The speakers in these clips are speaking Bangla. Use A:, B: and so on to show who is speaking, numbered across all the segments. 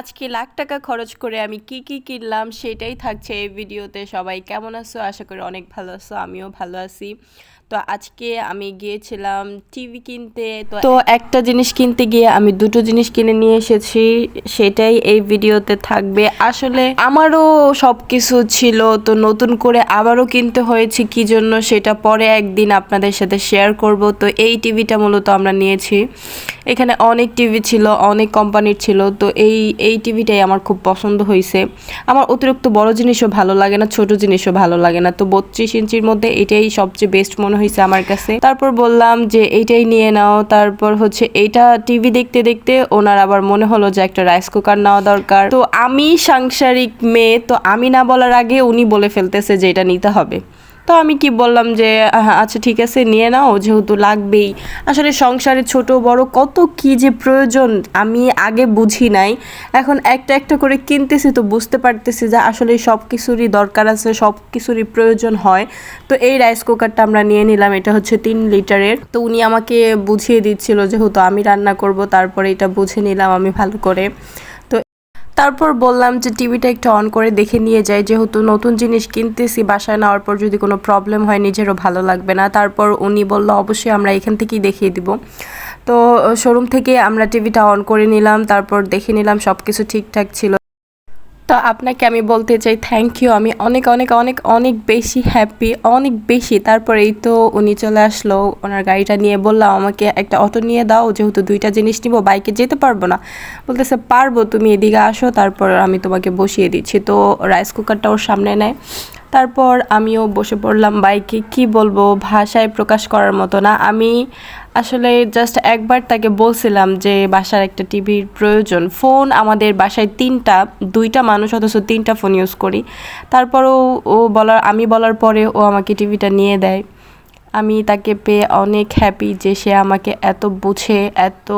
A: আজকে লাখ টাকা খরচ করে আমি কি কি কিনলাম সেটাই থাকছে এই ভিডিওতে। সবাই কেমন আছো? আশা করি অনেক ভালো আছো, আমিও ভালো আছি। তো আজকে আমি গিয়েছিলাম টিভি কিনতে। তো একটা জিনিস কিনতে গিয়ে আমি দুটো জিনিস কিনে নিয়ে এসেছি, সেটাই এই ভিডিওতে থাকবে। আসলে আমারও সব কিছু ছিল, তো নতুন করে আবারও কিনতে হয়েছে, কি জন্য সেটা পরে একদিন আপনাদের সাথে শেয়ার করব। তো এই টিভিটা মূলত আমরা নিয়েছি। এখানে অনেক টিভি ছিল, অনেক কোম্পানির ছিল, তো এই এই টিভিটাই আমার খুব পছন্দ হয়েছে আমার অতিরিক্ত বড় জিনিসও ভালো লাগে না, ছোট জিনিসও ভালো লাগে না। তো বত্রিশ ইঞ্চির মধ্যে এটাই সবচেয়ে বেস্ট মনে হয়েছে আমার কাছে। তারপর বললাম যে এইটাই নিয়ে নাও। তারপর হচ্ছে এইটা টিভি দেখতে দেখতে ওনার আবার মনে হলো যে একটা রাইস কুকার নেওয়া দরকার। তো আমি সাংসারিক মেয়ে, তো আমি না বলার আগে উনি বলে ফেলতেছে যে এটা নিতে হবে। তো আমি কি বললাম যে আচ্ছা ঠিক আছে, নিয়ে নাও, যেহেতু লাগবেই। আসলে সংসারে ছোট বড় কত কি যে প্রয়োজন আমি আগে বুঝি নাই। এখন একটা একটা করে কিনতেছি তো বুঝতে পারতেছি যে আসলে সব কিছুরই দরকার আছে সব কিছুরই প্রয়োজন হয়। তো এই রাইস কুকারটা আমরা নিয়ে নিলাম, এটা হচ্ছে তিন লিটারের। তো উনি আমাকে বুঝিয়ে দিচ্ছিল যেহেতু আমি রান্না করব, তারপরে এটা বুঝে নিলাম আমি ভালো করে। তারপর বললাম যে টিভিটা একটু অন করে দেখে নিয়ে যাই। যেহেতু নতুন জিনিস কিনতেছি, বাসায় নেওয়ার পর যদি কোনো প্রবলেম হয়, নিজেরও ভালো লাগবে না। তারপর উনি বলল, অবশ্যই আমরা এখান থেকেই দেখিয়ে দিব। তো শোরুম থেকে আমরা টিভিটা অন করে নিলাম। তারপর দেখে নিলাম সব কিছু ঠিকঠাক ছিল। তো আপনাকে আমি বলতে চাই থ্যাংক ইউ আমি অনেক অনেক অনেক অনেক বেশি হ্যাপি অনেক বেশি। তারপরেই তো উনি চলে আসলো, ওনার গাড়িটা নিয়ে বললাম আমাকে একটা অটো নিয়ে দাও, যেহেতু দুইটা জিনিস নিব বাইকে যেতে পারব না। বলতেছে, পারব, তুমি এদিকে আসো, তারপর আমি তোমাকে বসিয়ে দিচ্ছি। তো রাইস কুকারটা ওর সামনে নেয়। তারপর আমিও বসে পড়লাম বাইকে কি বলব, ভাষায় প্রকাশ করার মতো না। আমি আসলে জাস্ট একবার তাকে বলছিলাম যে, বাসার একটা টিভির প্রয়োজন। ফোন আমাদের বাসায় তিনটা, দুইটা মানুষ, অথচ তিনটা ফোন ইউজ করি। তারপরও ও বলার, আমি বলার পরে ও আমাকে টিভিটা নিয়ে দেয়। আমি তাকে পেয়ে অনেক হ্যাপি যে, সে আমাকে এত বুঝে, এত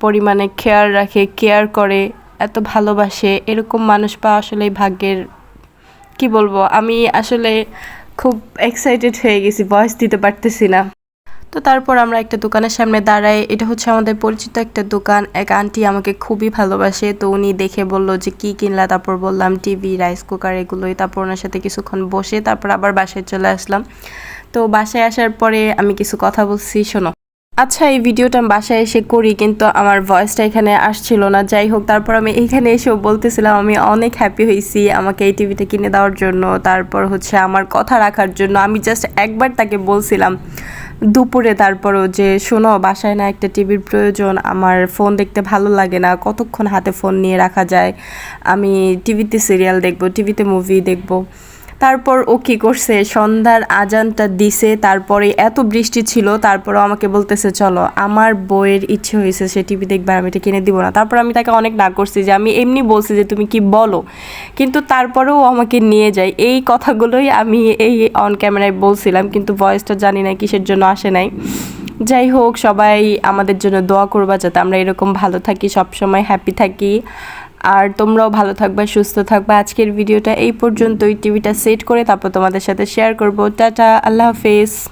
A: পরিমাণে খেয়াল রাখে কেয়ার করে, এত ভালোবাসে। এরকম মানুষ পাওয়া আসলে ভাগ্যের, কি বলব? আমি আসলে খুব এক্সাইটেড হয়ে গেছি ভয়েস দিতে পারতেছি না। তো তারপর আমরা একটা দোকানের সামনে দাঁড়াই। এটা হচ্ছে আমাদের পরিচিত একটা দোকান। এক আন্টি আমাকে খুবই ভালোবাসে। তো উনি দেখে বলল যে, কি কিনলা? তারপর বললাম, টিভি, রাইস কুকার এগুলোই। তারপর ওনার সাথে কিছুক্ষণ বসে তারপর আবার বাসায় চলে আসলাম। তো বাসায় আসার পরে আমি কিছু কথা বলছি, শোনো। আচ্ছা এই ভিডিওটা বাসায় এসে করি, কিন্তু আমার ভয়েসটা এখানে আসছিল না। যাই হোক, তারপর আমি এখানে এসেও বলতেছিলাম, আমি অনেক হ্যাপি হয়েছি আমাকে এই টিভিটা কিনে দেওয়ার জন্য। তারপর হচ্ছে আমার কথা রাখার জন্য। আমি জাস্ট একবার তাকে বলছিলাম দুপুরে তারপরও যে, শোনো, বাসায় না একটা টিভির প্রয়োজন, আমার ফোন দেখতে ভালো লাগে না, কতক্ষণ হাতে ফোন নিয়ে রাখা যায়? আমি টিভিতে সিরিয়াল দেখব, টিভিতে মুভি দেখব। তারপর ও কি করছে? সন্ধ্যার আজানটা দিছে, তারপরে এত বৃষ্টি ছিল তারপরও আমাকে বলতেছে, চলো, আমার বইয়ের ইচ্ছে হয়েছে, সে টিভি দেখবার আমি এটা কিনে দিব না। তারপর আমি তাকে অনেক না করছি যে, আমি এমনি বলছি যে, তুমি কি বলো? কিন্তু তারপরেও আমাকে নিয়ে যায়। এই কথাগুলোই আমি এই অন ক্যামেরায় বলছিলাম, কিন্তু ভয়েসটা জানি না, কিসের জন্য আসে নাই। যাই হোক, সবাই আমাদের জন্য দোয়া করবা, যাতে আমরা এরকম ভালো থাকি, সবসময় হ্যাপি থাকি। আর তোমরাও ভালো থাকবা, সুস্থ থাকবা। আজকের ভিডিওটা এই পর্যন্তই। টিভিটা সেট করে তারপর তোমাদের সাথে শেয়ার করব। টাটা, আল্লাহ হাফেজ।